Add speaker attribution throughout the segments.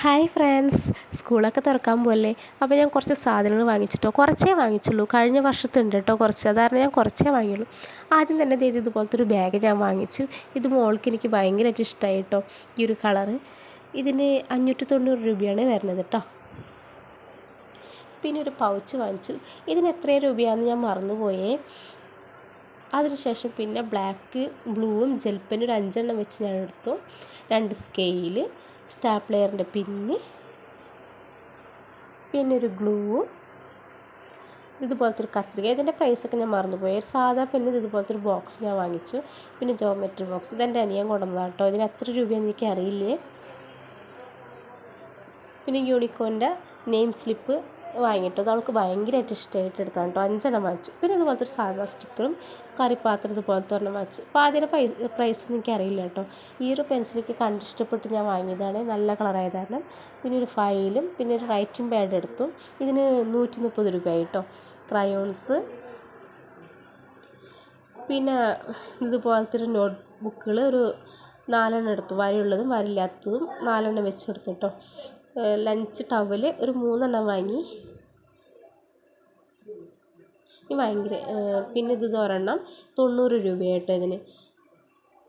Speaker 1: Hi friends. സ്കൂളൊക്കെ തുറക്കാൻ പോകല്ലേ അപ്പോൾ ഞാൻ കുറച്ച് സാധനങ്ങൾ വാങ്ങിച്ചിട്ടോ? കുറച്ചേ വാങ്ങിച്ചുള്ളൂ. കഴിഞ്ഞ വർഷത്തുണ്ട് കേട്ടോ കുറച്ച്. അതാരണം ഞാൻ കുറച്ചേ വാങ്ങിയുള്ളൂ. ആദ്യം തന്നെ ദേ ഇതുപോലത്തെ ഒരു ബാഗ് ഞാൻ വാങ്ങിച്ചു. ഇത് മോൾക്ക് എനിക്ക് ഭയങ്കരമായിട്ട് ഇഷ്ടമായി കേട്ടോ. ഈ ഒരു കളറ് ഇതിന് അഞ്ഞൂറ്റി തൊണ്ണൂറ് രൂപയാണ് വരുന്നത് കേട്ടോ. പിന്നെ ഒരു പൗച്ച് വാങ്ങിച്ചു. ഇതിന് എത്ര രൂപയാണെന്ന് ഞാൻ മറന്നുപോയേ. അതിനുശേഷം പിന്നെ ബ്ലാക്ക് ബ്ലൂവും ജെൽപ്പനും ഒരു അഞ്ചെണ്ണം വെച്ച് ഞാൻ എടുത്തു. രണ്ട് സ്കെയിൽ സ്റ്റാപ്ലെയറിന്റെ പിന്ന് പിന്നെ ഒരു ഗ്ലൂ ഇതുപോലത്തെ ഒരു കത്രിക. ഇതിന്റെ പ്രൈസൊക്കെ ഞാൻ മറന്നുപോയി. ഒരു സാധാ പെണ്ണ് ഇതുപോലത്തെ ഒരു ബോക്സ് ഞാൻ വാങ്ങിച്ചു. പിന്നെ ജോമെട്രി ബോക്സ്. ഇതെന്റെ അനിയൻ കൊണ്ടുവന്നതാണ് കേട്ടോ. ഇതിന് എത്ര രൂപയെന്ന് എനിക്ക് അറിയില്ലേ പിന്നെ യൂണിക്കോന്റെ നെയിം സ്ലിപ്പ്. വാങ്ങിയിട്ടു അവൾക്ക് ഭയങ്കരമായിട്ട് ഇഷ്ടമായിട്ട് എടുത്താണ് കേട്ടോ. അഞ്ചെണ്ണം വാങ്ങിച്ചു. പിന്നെ ഇതുപോലത്തെ ഒരു സാധാ സ്റ്റിക്കറും കറിപ്പാത്രം ഇതുപോലത്തെ ഒരെണ്ണം വാങ്ങിച്ചു. അപ്പോൾ അതിന്റെ പ്രൈസ് പ്രൈസ് എനിക്ക് അറിയില്ല കേട്ടോ. ഈ ഒരു പെൻസിലേക്ക് കണ്ടിഷ്ടപ്പെട്ട് ഞാൻ വാങ്ങിയതാണ്. നല്ല കളറായത് കാരണം പിന്നെ ഒരു ഫയലും പിന്നെ ഒരു റൈറ്റിംഗ് പാഡ് എടുത്തു. ഇതിന് നൂറ്റി മുപ്പത് രൂപയായി കേട്ടോ. ക്രയോൺസ്. പിന്നെ ഇതുപോലത്തെ ഒരു നോട്ട് ബുക്കുകൾ ഒരു നാലെണ്ണം എടുത്തു. വരയുള്ളതും വരയില്ലാത്തതും നാലെണ്ണം വെച്ചെടുത്തു കേട്ടോ. ലഞ്ച് ടവൽ ഒരു മൂന്നെണ്ണം വാങ്ങി. ഈ ഭയങ്കര പിന്നെ ഇത് ഒരെണ്ണം തൊണ്ണൂറ് രൂപയായിട്ടോ ഇതിന്.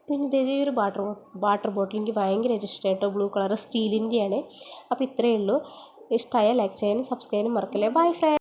Speaker 1: പിന്നെ ഇതേ ഒരു വാട്ടർ വാട്ടർ ബോട്ടിൽ എനിക്ക് ഭയങ്കരമായിട്ട് ഇഷ്ടമായിട്ടോ ബ്ലൂ കളർ സ്റ്റീലിന്റെയാണ് അപ്പോൾ ഇത്രയേ ഉള്ളൂ. ഇഷ്ടമായ ലൈക്ക് ചെയ്യാനും സബ്സ്ക്രൈബ് ചെയ്യാനും മറക്കല്ലേ. By front